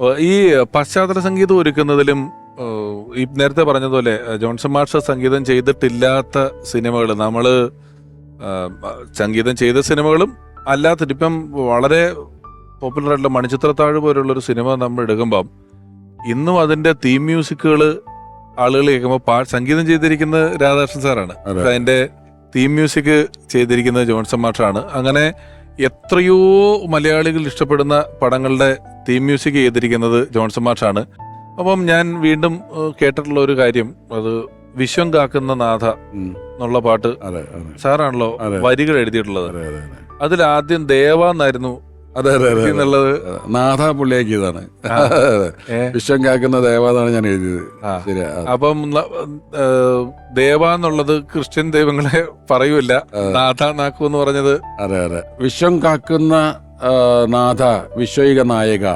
ഈ പശ്ചാത്തല സംഗീതം ഒരുക്കുന്നതിലും ഈ നേരത്തെ പറഞ്ഞതുപോലെ ജോൺസൺ മാഷ സംഗീതം ചെയ്തിട്ടില്ലാത്ത സിനിമകൾ നമ്മൾ സംഗീതം ചെയ്ത സിനിമകളും അല്ലാത്ത ഇപ്പം വളരെ പോപ്പുലർ ആയിട്ടുള്ള മണിച്ചിത്രത്താഴ് പോലുള്ളൊരു സിനിമ നമ്മൾ എടുക്കുമ്പം ഇന്നും അതിന്റെ തീം മ്യൂസിക്കുകൾ ആളുകൾ കേൾക്കുമ്പോൾ പാ സംഗീതം ചെയ്തിരിക്കുന്നത് രാധാകൃഷ്ണൻ സാറാണ്. അതിന്റെ അതിന്റെ തീം മ്യൂസിക് ചെയ്തിരിക്കുന്നത് ജോൺസൺ മാഷാണ് അങ്ങനെ എത്രയോ മലയാളികൾ ഇഷ്ടപ്പെടുന്ന പടങ്ങളുടെ തീം മ്യൂസിക് ചെയ്തിരിക്കുന്നത് ജോൺസൺ മാഷാണ്. അപ്പം ഞാൻ വീണ്ടും കേട്ടിട്ടുള്ള ഒരു കാര്യം അത് വിശ്വം കാക്കുന്ന നാഥ എന്നുള്ള പാട്ട് സാറാണല്ലോ വരികൾ എഴുതിയിട്ടുള്ളത്. അതെ അതെ അതെ. അതിൽ ആദ്യം ദേവ എന്നായിരുന്നു അതെ അതെ അതെ എന്നുള്ളത് നാഥ പുള്ളിയാക്കിയതാണ്. വിശ്വം കാക്കുന്ന ദേവാന്നാണ് ഞാൻ എഴുതിയത്. അപ്പം ദേവ എന്നുള്ളത് ക്രിസ്ത്യൻ ദൈവങ്ങളെ പറയൂല നാഥ നാക്കു എന്ന് പറഞ്ഞത് അതെ അതെ. വിശ്വം കാക്കുന്ന നാഥ വിശ്വയിക നായക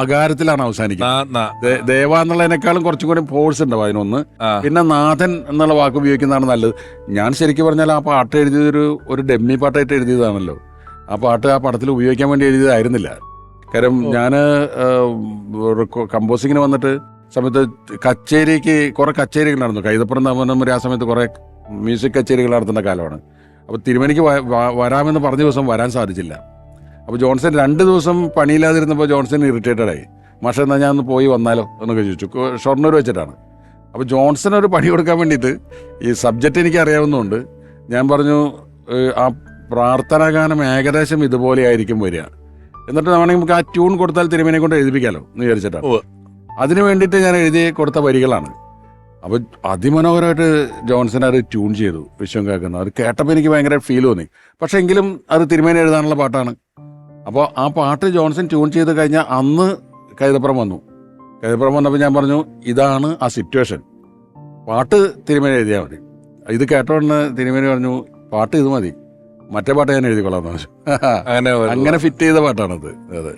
അകാരത്തിലാണ് അവസാനിക്കുന്നത്. ദേവ എന്നുള്ളതിനേക്കാളും കുറച്ചും കൂടി ഫോഴ്സ് ഉണ്ടാവും അതിനൊന്ന് പിന്നെ നാഥൻ എന്നുള്ള വാക്ക് ഉപയോഗിക്കുന്നതാണ് നല്ലത്. ഞാൻ ശരിക്കും പറഞ്ഞാൽ ആ പാട്ട് എഴുതിയതൊരു ഒരു ഡെമ്മി പാട്ടായിട്ട് എഴുതിയതാണല്ലോ. ആ പാട്ട് ആ പടത്തിൽ ഉപയോഗിക്കാൻ വേണ്ടി എഴുതിയതായിരുന്നില്ല. കാര്യം ഞാൻ കമ്പോസിങ്ങിന് വന്നിട്ട് സമയത്ത് കച്ചേരിക്ക് കുറെ കച്ചേരികൾ നടന്നു. കൈതപ്പുറം തമനമ്പുരി ആ സമയത്ത് കുറെ മ്യൂസിക് കച്ചേരികൾ നടത്തുന്ന കാലമാണ്. അപ്പോൾ വ- വരാമെന്ന് പറഞ്ഞ ദിവസം വരാൻ സാധിച്ചില്ല. അപ്പോൾ ജോൺസൺ രണ്ട് ദിവസം പണിയില്ലാതിരുന്നപ്പോൾ ജോൺസൺ ഇറിറ്റേറ്റഡ് ആയി. മാഷ എന്നാൽ ഞാൻ ഒന്ന് പോയി വന്നാലോ എന്നൊക്കെ ചോദിച്ചു. ഷൊർണൂർ വെച്ചിട്ടാണ്. അപ്പോൾ ജോൺസൺ ഒരു പണി കൊടുക്കാൻ വേണ്ടിയിട്ട് ഈ സബ്ജക്റ്റ് എനിക്ക് അറിയാവുന്നതുകൊണ്ട് ഞാൻ പറഞ്ഞു ആ പ്രാർത്ഥനാ ഗാനം ഏകദേശം ഇതുപോലെ ആയിരിക്കും വരിക. എന്നിട്ട് വേണമെങ്കിൽ നമുക്ക് ആ ട്യൂൺ കൊടുത്താൽ തിരുമേനെ കൊണ്ട് എഴുതിപ്പിക്കാലോ എന്ന് വിചാരിച്ചിട്ടാണ് അതിനു വേണ്ടിയിട്ട് ഞാൻ എഴുതി കൊടുത്ത വരികളാണ്. അപ്പോൾ അതിമനോഹരമായിട്ട് ജോൺസൺ അത് ട്യൂൺ ചെയ്തു വിശ്വം കേൾക്കുന്നത് അത് കേട്ടപ്പോൾ എനിക്ക് ഭയങ്കര ഫീൽ തോന്നി. പക്ഷേ എങ്കിലും അത് തിരുമേനി എഴുതാനുള്ള പാട്ടാണ്. അപ്പോൾ ആ പാട്ട് ജോൺസൺ ട്യൂൺ ചെയ്ത് കഴിഞ്ഞാൽ അന്ന് കൈതപ്പുറം വന്നു. കൈതപ്പുറം വന്നപ്പോൾ ഞാൻ പറഞ്ഞു ഇതാണ് ആ സിറ്റുവേഷൻ പാട്ട് തിരുമേനി എഴുതിയാൽ മതി. ഇത് കേട്ടോണ്ട് തിരുമേനി പറഞ്ഞു പാട്ട് ഇത് മതി. മറ്റേ പാട്ട് ഞാൻ എഴുതിക്കൊള്ളാം അങ്ങനെ അങ്ങനെ ഫിറ്റ് ചെയ്ത പാട്ടാണത്. അതെ.